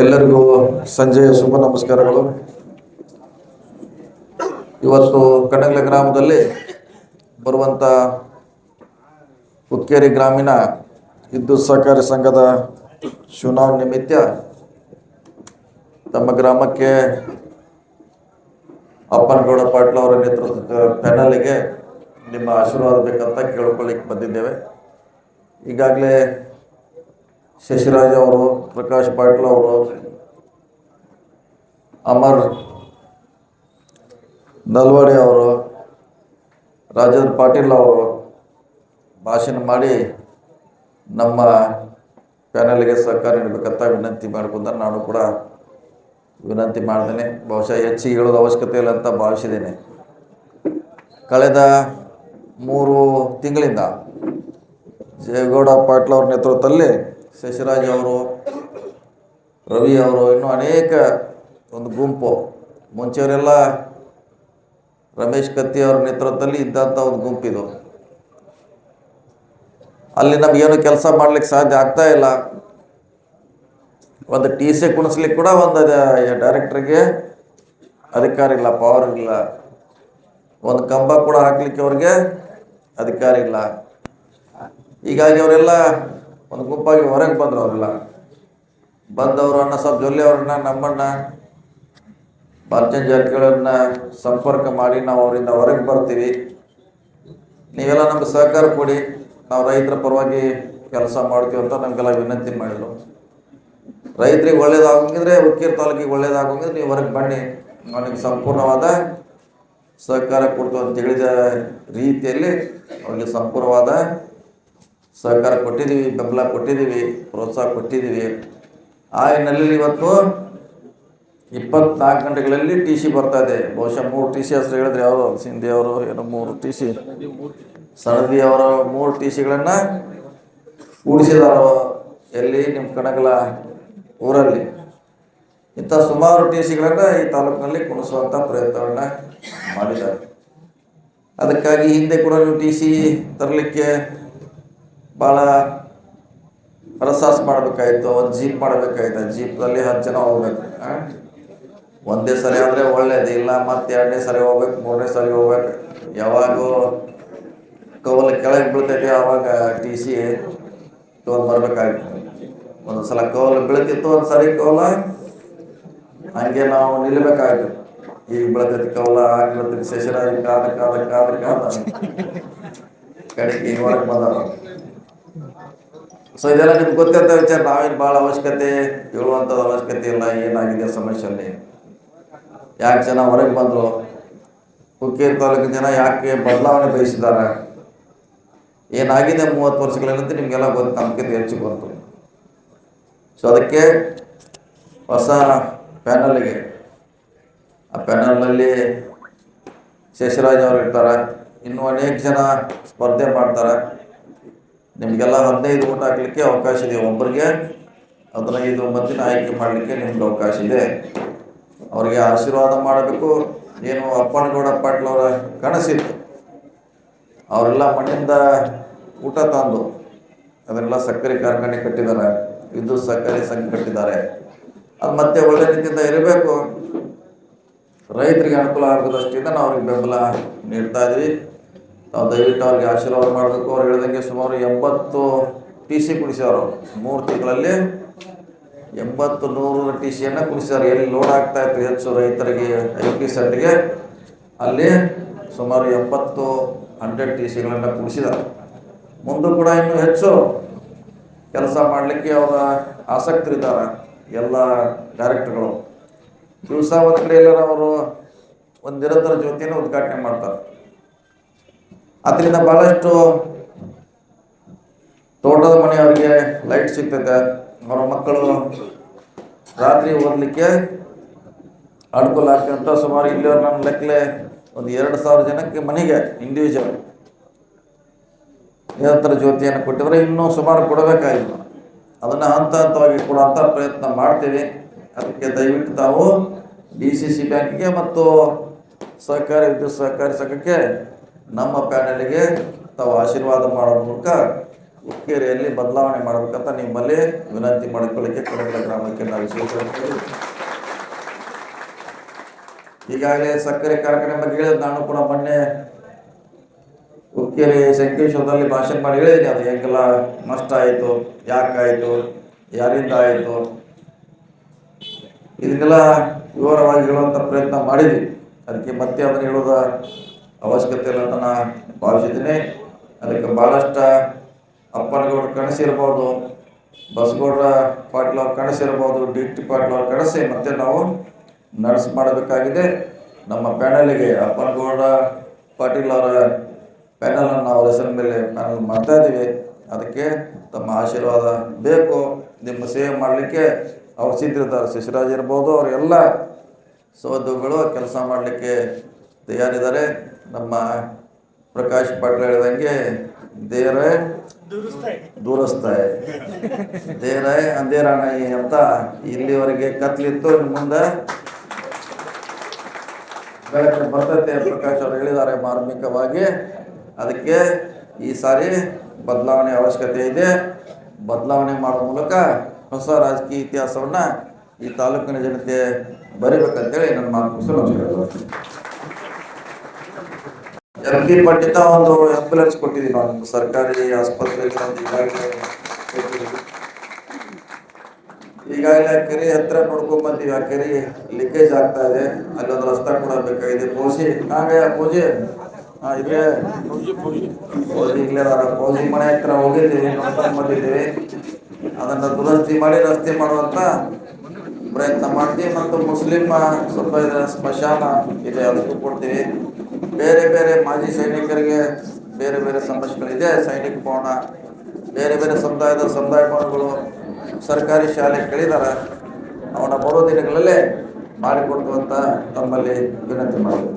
ಎಲ್ಲರಿಗೂ ಸಂಜೆಯ ಶುಭ ನಮಸ್ಕಾರಗಳು. ಇವತ್ತು ಕಡಗಲೆ ಗ್ರಾಮದಲ್ಲಿ ಬರುವಂಥ ಉತ್ಕೇರಿ ಗ್ರಾಮೀಣ ವಿದ್ಯುತ್ ಸಹಕಾರಿ ಸಂಘದ ಚುನಾವಣೆ ನಿಮಿತ್ತ ತಮ್ಮ ಗ್ರಾಮಕ್ಕೆ ಅಪ್ಪನಗೌಡ ಪಾಟೀಲ್ ಅವರ ನೇತೃತ್ವದ ಪ್ಯಾನಲ್ಗೆ ನಿಮ್ಮ ಆಶೀರ್ವಾದ ಬೇಕಂತ ಕೇಳ್ಕೊಳ್ಳಿಕ್ಕೆ ಬಂದಿದ್ದೇವೆ. ಈಗಾಗಲೇ ಶಶಿರಾಜ್ ಅವರು, ಪ್ರಕಾಶ್ ಪಾಟೀಲ್ ಅವರು, ಅಮರ್ ನಲ್ವಾಡಿ ಅವರು, ರಾಜೇಂದ್ರ ಪಾಟೀಲ್ ಅವರು ಭಾಷಣ ಮಾಡಿ ನಮ್ಮ ಪ್ಯಾನಲ್ಗೆ ಸಹಕಾರ ನೀಡಬೇಕಂತ ವಿನಂತಿ ಮಾಡಿಕೊಂಡ ನಾನು ಕೂಡ ವಿನಂತಿ ಮಾಡ್ತೇನೆ. ಬಹುಶಃ ಹೆಚ್ಚಿಗೆ ಹೇಳೋದು ಅವಶ್ಯಕತೆ ಇಲ್ಲ ಅಂತ ಭಾವಿಸಿದ್ದೇನೆ. ಕಳೆದ ಮೂರು ತಿಂಗಳಿಂದ ಜಯಗೌಡ ಪಾಟೀಲ್ ಅವ್ರ ನೇತೃತ್ವದಲ್ಲಿ ಶಶಿರಾಜ್ ಅವರು, ರವಿ ಅವರು, ಇನ್ನೂ ಅನೇಕ ಒಂದು ಗುಂಪು. ಮುಂಚೆಯವರೆಲ್ಲ ರಮೇಶ್ ಕತ್ತಿ ಅವ್ರ ನೇತೃತ್ವದಲ್ಲಿ ಇದ್ದಂಥ ಒಂದು ಗುಂಪಿದು. ಅಲ್ಲಿ ನಮಗೇನು ಕೆಲಸ ಮಾಡ್ಲಿಕ್ಕೆ ಸಾಧ್ಯ ಆಗ್ತಾ ಇಲ್ಲ. ಒಂದು ಟಿ ಸಿ ಕುಣಿಸ್ಲಿಕ್ಕೆ ಕೂಡ ಒಂದು ಡೈರೆಕ್ಟ್ರಿಗೆ ಅಧಿಕಾರ ಇಲ್ಲ ಪವರ್ ಇಲ್ಲ. ಒಂದು ಕಂಬ ಕೂಡ ಹಾಕ್ಲಿಕ್ಕೆ ಅವ್ರಿಗೆ ಅಧಿಕಾರ ಇಲ್ಲ. ಹೀಗಾಗಿ ಅವರೆಲ್ಲ ಒಂದು ಗುಂಪಾಗಿ ಹೊರಗೆ ಬಂದರು ಅವರೆಲ್ಲ. ಬಂದವರು ಅಣ್ಣ, ಸ್ವಲ್ಪ ಜೊಲ್ಲೆ ಅವ್ರನ್ನ ನಮ್ಮಣ್ಣ ಬಾಲಚಂದ್ರ ಜಾರಕಿಹೊಳಿಯವ್ರನ್ನ ಸಂಪರ್ಕ ಮಾಡಿ ನಾವು ಅವರಿಂದ ಹೊರಗೆ ಬರ್ತೀವಿ. ನೀವೆಲ್ಲ ನಮ್ಗೆ ಸಹಕಾರ ಕೊಡಿ. ನಾವು ರೈತರ ಪರವಾಗಿ ಕೆಲಸ ಮಾಡ್ತೀವಿ ಅಂತ ನಮಗೆಲ್ಲ ವಿನಂತಿ ಮಾಡಿದರು. ರೈತರಿಗೆ ಒಳ್ಳೇದಾಗಂಗಿದ್ರೆ ಹುಕ್ಕೇರಿ ತಾಲೂಕಿಗೆ ಒಳ್ಳೇದಾಗಿದ್ರೆ ನೀವು ಹೊರಗೆ ಬನ್ನಿ. ನನಗೆ ಸಂಪೂರ್ಣವಾದ ಸಹಕಾರ ಕೊಡ್ತು ಅಂತ ಹೇಳಿದ ರೀತಿಯಲ್ಲಿ ಅವರಿಗೆ ಸಂಪೂರ್ಣವಾದ ಸಹಕಾರ ಕೊಟ್ಟಿದ್ದೀವಿ, ಬೆಂಬಲ ಕೊಟ್ಟಿದ್ದೀವಿ, ಪ್ರೋತ್ಸಾಹ ಕೊಟ್ಟಿದ್ದೀವಿ. ಆ ಹಿನ್ನೆಲೆಯಲ್ಲಿ ಇವತ್ತು ಇಪ್ಪತ್ನಾಲ್ಕು ಗಂಟೆಗಳಲ್ಲಿ ಟಿ ಸಿ ಬರ್ತಾ ಇದೆ. ಬಹುಶಃ ಮೂರು ಟಿ ಸಿ ಹೆಸರು ಹೇಳಿದ್ರೆ ಯಾವುದು? ಸಿಂಧಿ ಅವರು ಏನೋ ಮೂರು ಟಿ ಸಿ ಸಳದಿ ಅವರ ಮೂರು ಟಿ ಸಿಗಳನ್ನು ಕೂಡಿಸಿದಾರೋ ಎಲ್ಲಿ? ನಿಮ್ಮ ಕಣಗಲ ಊರಲ್ಲಿ. ಇಂಥ ಸುಮಾರು ಟಿ ಸಿಗಳನ್ನು ಈ ತಾಲೂಕಿನಲ್ಲಿ ಕುಣಿಸುವಂಥ ಪ್ರಯತ್ನವನ್ನು ಮಾಡಿದ್ದಾರೆ. ಅದಕ್ಕಾಗಿ ಹಿಂದೆ ಕೂಡ ನೀವು ಟಿ ಸಿ ತರಲಿಕ್ಕೆ ಭಾಳ ಪ್ರಸಾಸ್ ಮಾಡಬೇಕಾಯ್ತು, ಒಂದು ಜೀಪ್ ಮಾಡಬೇಕಾಯ್ತು. ಜೀಪ್ನಲ್ಲಿ ಹತ್ತು ಜನ ಹೋಗ್ಬೇಕು ಒಂದೇ ಸರಿ ಆದರೆ ಒಳ್ಳೇದು, ಇಲ್ಲ ಮತ್ತೆ ಎರಡನೇ ಸರಿ ಹೋಗ್ಬೇಕು, ಮೂರನೇ ಸರಿ ಹೋಗ್ಬೇಕು. ಯಾವಾಗೂ ಕವಲು ಕೆಳಗೆ ಬೀಳ್ತೈತಿ ಆವಾಗ ಟಿ ಸಿ ತೊಗೊಂಡು ಬರ್ಬೇಕಾಗಿತ್ತು ಒಂದು ಸಲ ಕವಲು ಬೀಳ್ತಿತ್ತು, ಒಂದು ಸರಿ ಕವಲ ಹಂಗೆ ನಾವು ನಿಲ್ಲಬೇಕಾಗಿತ್ತು ಈಗ ಬೀಳ್ತೈತಿ ಕವಲ ಆಗ ಬೀಳ್ತೈತಿ ಶಶಿರಾಜ್ ಕಾದ ಕಾದ ಕಾದ ಕಾದ. ಕಡೆಗೆ ಒಳಗೆ ಸೊ ಇದೆಲ್ಲ ನಿಮ್ಗೆ ಗೊತ್ತಿರ್ತ ವಿಚಾರ ನಾವೇನು ಭಾಳ ಅವಶ್ಯಕತೆ, ಹೇಳುವಂಥದ್ದು ಅವಶ್ಯಕತೆ ಇಲ್ಲ, ಏನಾಗಿದೆ ಸಮಸ್ಯೆಯಲ್ಲಿ? ಯಾಕೆ ಜನ ಹೊರಗೆ ಬಂದರು? ಹುಕ್ಕೇರಿ ತಾಲೂಕಿನ ಜನ ಯಾಕೆ ಬದಲಾವಣೆ ಬಯಸಿದ್ದಾರೆ? ಏನಾಗಿದೆ ಮೂವತ್ತು ವರ್ಷಗಳಿಂದ ನಿಮಗೆಲ್ಲ ಗೊತ್ತು ನಮ್ಗಿಂತ ಹೆಚ್ಚು ಬಂತು ಸೊ ಅದಕ್ಕೆ ಹೊಸ ಪ್ಯಾನಲ್ಗೆ, ಆ ಪ್ಯಾನಲ್ನಲ್ಲಿ ಶೇಷರಾಜ್ ಅವರು ಇರ್ತಾರೆ. ಇನ್ನೂ ಅನೇಕ ಜನ ಸ್ಪರ್ಧೆ ಮಾಡ್ತಾರೆ. ನಿಮಗೆಲ್ಲ ಹದಿನೈದು ಊಟ ಹಾಕ್ಲಿಕ್ಕೆ ಅವಕಾಶ ಇದೆ. ಒಬ್ಬರಿಗೆ ಹದಿನೈದು ಮಂದಿನ ಆಯ್ಕೆ ಮಾಡಲಿಕ್ಕೆ ನಿಮ್ಗೆ ಅವಕಾಶ ಇದೆ. ಅವರಿಗೆ ಆಶೀರ್ವಾದ ಮಾಡಬೇಕು. ಏನು ಅಪ್ಪನಗೌಡ ಪಾಟೀಲ್ ಅವರ ಕನಸಿತ್ತು. ಅವರೆಲ್ಲ ಮಣ್ಣಿಂದ ಊಟ ತಂದು ಅದನ್ನೆಲ್ಲ ಸಕ್ಕರೆ ಕಾರ್ಖಾನೆ ಕಟ್ಟಿದ್ದಾರೆ. ವಿದ್ಯುತ್ ಸಕ್ಕರೆ ಸಂಘ ಕಟ್ಟಿದ್ದಾರೆ. ಅದು ಮತ್ತೆ ಒಳ್ಳೆ ರೀತಿಯಿಂದ ಇರಬೇಕು. ರೈತರಿಗೆ ಅನುಕೂಲ ಆಗೋದಷ್ಟಿಂದ ನಾವು ಅವ್ರಿಗೆ ಬೆಂಬಲ ನೀಡ್ತಾ ಇದ್ವಿ. ದಯವಿಟ್ಟು ಅವ್ರಿಗೆ ಆಶೀರ್ವಾದ ಮಾಡಬೇಕು. ಅವ್ರು ಹೇಳಿದಂಗೆ ಸುಮಾರು ಎಂಬತ್ತು ಟಿ ಸಿ ಕುಡಿಸ್ಯಾರು ಮೂರು ತಿಂಗಳಲ್ಲಿ ಎಂಬತ್ತು ನೂರು ಟಿ ಸಿಯನ್ನು ಕುಡಿಸ್ಯಾರು ಎಲ್ಲಿ ಲೋಡ್ ಆಗ್ತಾ ಇತ್ತು ಹೆಚ್ಚು ರೈತರಿಗೆ ಐ ಪಿ ಸೆಟ್ಗೆ, ಅಲ್ಲಿ ಸುಮಾರು ಎಂಬತ್ತು ಹಂಡ್ರೆಡ್ ಟಿ ಸಿಗಳನ್ನು ಕುಡಿಸಿದ್ದಾರೆ ಮುಂದೂ ಕೂಡ ಇನ್ನೂ ಹೆಚ್ಚು ಕೆಲಸ ಮಾಡಲಿಕ್ಕೆ ಅವರ ಆಸಕ್ತರಿದ್ದಾರೆ ಎಲ್ಲ ಡೈರೆಕ್ಟರ್ಗಳು. ದಿವಸ ಒಂದು ಕಡೆ ಎಲ್ಲಾರ ಅವರು ಒಂದು ನಿರಂತರ ಜ್ಯೋತಿಯನ್ನು ಉದ್ಘಾಟನೆ ಮಾಡ್ತಾರೆ. ಅದರಿಂದ ಭಾಳಷ್ಟು ತೋಟದ ಮನೆಯವರಿಗೆ ಲೈಟ್ ಸಿಗ್ತೈತೆ. ಅವರ ಮಕ್ಕಳು ರಾತ್ರಿ ಓದಲಿಕ್ಕೆ ಅನುಕೂಲ ಆಗ್ತಂತ ಸುಮಾರು ಇಲ್ಲಿ ನಮ್ಮ ಲೆಕ್ಕಲೆ ಒಂದು ಎರಡು ಸಾವಿರ ಜನಕ್ಕೆ ಮನೆಗೆ ಇಂಡಿವಿಜುವಲ್ ನಿರಂತರ ಜ್ಯೋತಿಯನ್ನು ಕೊಟ್ಟಿದ್ರೆ ಇನ್ನೂ ಸುಮಾರು ಕೊಡಬೇಕಾಗಿತ್ತು ಅದನ್ನು ಹಂತ ಹಂತವಾಗಿ ಕೊಡುವಂಥ ಪ್ರಯತ್ನ ಮಾಡ್ತೀವಿ. ಅದಕ್ಕೆ ದಯವಿಟ್ಟು ತಾವು ಡಿ ಸಿ ಸಿ ಬ್ಯಾಂಕಿಗೆ ಮತ್ತು ಸಹಕಾರಿ ವಿದ್ಯುತ್ ಸಹಕಾರಿ ಸಂಘಕ್ಕೆ ನಮ್ಮ ಪ್ಯಾನೆಲ್ಗೆ ತಾವು ಆಶೀರ್ವಾದ ಮಾಡೋ ಮೂಲಕ ಹುಕ್ಕೇರಿಯಲ್ಲಿ ಬದಲಾವಣೆ ಮಾಡಬೇಕಂತ ನಿಮ್ಮಲ್ಲಿ ವಿನಂತಿ ಮಾಡಿಕೊಳ್ಳಿಕ್ಕೆ ಕೊಡಗಲ ಗ್ರಾಮಕ್ಕೆ ನಾವು ವಿಶೇಷವಾಗಿ ಈಗಾಗಲೇ ಸಕ್ಕರೆ ಕಾರ್ಖಾನೆ ಬಗ್ಗೆ ಹೇಳಿದ್ ನಾನು ಕೂಡ ಮೊನ್ನೆ ಹುಕ್ಕೇರಿ ಸಂಕೇಶ್ವರದಲ್ಲಿ ಭಾಷಣ ಮಾಡಿ ಹೇಳಿದ್ದೀನಿ. ಅದು ಹೆಂಗೆಲ್ಲ ನಷ್ಟ ಆಯಿತು ಯಾಕಾಯಿತು ಯಾರಿಂದ ಆಯಿತು? ಇದನ್ನೆಲ್ಲ ವಿವರವಾಗಿ ಹೇಳುವಂಥ ಪ್ರಯತ್ನ ಮಾಡಿದ್ವಿ. ಅದಕ್ಕೆ ಮತ್ತೆ ಅದನ್ನು ಹೇಳೋದ ಅವಶ್ಯಕತೆ ಇಲ್ಲ ಅಂತ ನಾನು ಭಾವಿಸಿದ್ದೀನಿ. ಅದಕ್ಕೆ ಭಾಳಷ್ಟು ಅಪ್ಪನಗೌಡರು ಕನಸಿರ್ಬೋದು ಬಸಗೌಡ ಪಾಟೀಲ್ ಅವ್ರ ಕನಸಿರ್ಬೋದು, ಡಿ ಟಿ ಪಾಟೀಲ್ ಅವ್ರ ಕನಸಿ ಮತ್ತೆ ನಾವು ನಡ್ಸ್ ಮಾಡಬೇಕಾಗಿದೆ. ನಮ್ಮ ಪ್ಯಾನಲಿಗೆ ಅಪ್ಪನಗೌಡ ಪಾಟೀಲ್ ಅವರ ಪ್ಯಾನಲನ್ನು ನಾವು ಹೆಸರಿನ ಮೇಲೆ ಪ್ಯಾನಲ್ ಮಾಡ್ತಾ ಇದ್ದೀವಿ. ಅದಕ್ಕೆ ತಮ್ಮ ಆಶೀರ್ವಾದ ಬೇಕು. ನಿಮ್ಮ ಸೇವೆ ಮಾಡಲಿಕ್ಕೆ ಅವ್ರು ಸಿದ್ಧಿರ್ತಾರೆ ಶಿಶಿರಾಜ್ ಇರ್ಬೋದು ಅವರೆಲ್ಲ ಸೌಧಗಳು ಕೆಲಸ ಮಾಡಲಿಕ್ಕೆ ತಯಾರಿದ್ದಾರೆ. ನಮ್ಮ ಪ್ರಕಾಶ್ ಪಾಟೀಲ್ ಹೇಳಿದಂಗೆ ದೇರ ದೂರಸ್ತಾಯ. ದೇರ ಅಂದೇರಾಣಿ ಅಂತ ಇಲ್ಲಿವರೆಗೆ ಕತ್ಲಿತ್ತು. ಮುಂದೆ ಬೆಳಕು ಬರ್ತೈತೆ ಪ್ರಕಾಶ್ ಅವರು ಹೇಳಿದ್ದಾರೆ ಮಾರ್ಮಿಕವಾಗಿ. ಅದಕ್ಕೆ ಈ ಸಾರಿ ಬದಲಾವಣೆ ಅವಶ್ಯಕತೆ ಇದೆ. ಬದಲಾವಣೆ ಮಾಡೋ ಮೂಲಕ ಹೊಸ ರಾಜಕೀಯ ಇತಿಹಾಸವನ್ನು ಈ ತಾಲೂಕಿನ ಜನತೆ ಬರೀಬೇಕಂತೇಳಿ ನನ್ನ ಮಾತು ಸುಲಭ ನಮಸ್ಕಾರ. ಎಂ ಪಿ ಪಂಡಿತ ಒಂದು ಆಂಬ್ಯುಲೆನ್ಸ್ ಕೊಟ್ಟಿದ್ದೀವಿ ನಾವು ಸರ್ಕಾರಿ ಆಸ್ಪತ್ರೆಗೆ ಒಂದು ಈಗಾಗಲೇ. ಈಗಾಗಲೇ ಕೆರೆ ಹತ್ರ ನೋಡ್ಕೊಂಡ್ ಬಂದಿವಿ. ಆ ಕೆರೆ ಲೀಕೇಜ್ ಆಗ್ತಾ ಇದೆ. ಅಲ್ಲೊಂದು ರಸ್ತೆ ಕೂಡ ಬೇಕಾಗಿದೆ. ಪೂಜೆ ನಾವೇ ಪೂಜೆ ಇದೆ ಮನೆ ಹತ್ರ ಹೋಗಿದ್ದೀವಿ ಬಂದಿದ್ದೀವಿ. ಅದನ್ನ ದುರಸ್ತಿ ಮಾಡಿ ರಸ್ತೆ ಮಾಡುವಂತ ಪ್ರಯತ್ನ ಮಾಡ್ತೀವಿ. ಮತ್ತು ಮುಸ್ಲಿಂ ಸ್ವಲ್ಪ ಸ್ಮಶಾನ ಇದೆ, ಅದಕ್ಕೂ ಕೊಡ್ತೀವಿ. ಬೇರೆ ಬೇರೆ ಮಾಜಿ ಸೈನಿಕರಿಗೆ ಬೇರೆ ಬೇರೆ ಸಮಸ್ಯೆಗಳಿದೆ ಸೈನಿಕ ಭವನ, ಬೇರೆ ಬೇರೆ ಸಮುದಾಯದ ಸಮುದಾಯ ಭವನಗಳು ಸರ್ಕಾರಿ ಶಾಲೆ ಕೇಳಿದಾರ ಅವನ ಬರೋ ದಿನಗಳಲ್ಲೇ ಮಾಡಿಕೊಡುವಂತ ತಮ್ಮಲ್ಲಿ ವಿನಂತಿ ಮಾಡ್ತೀನಿ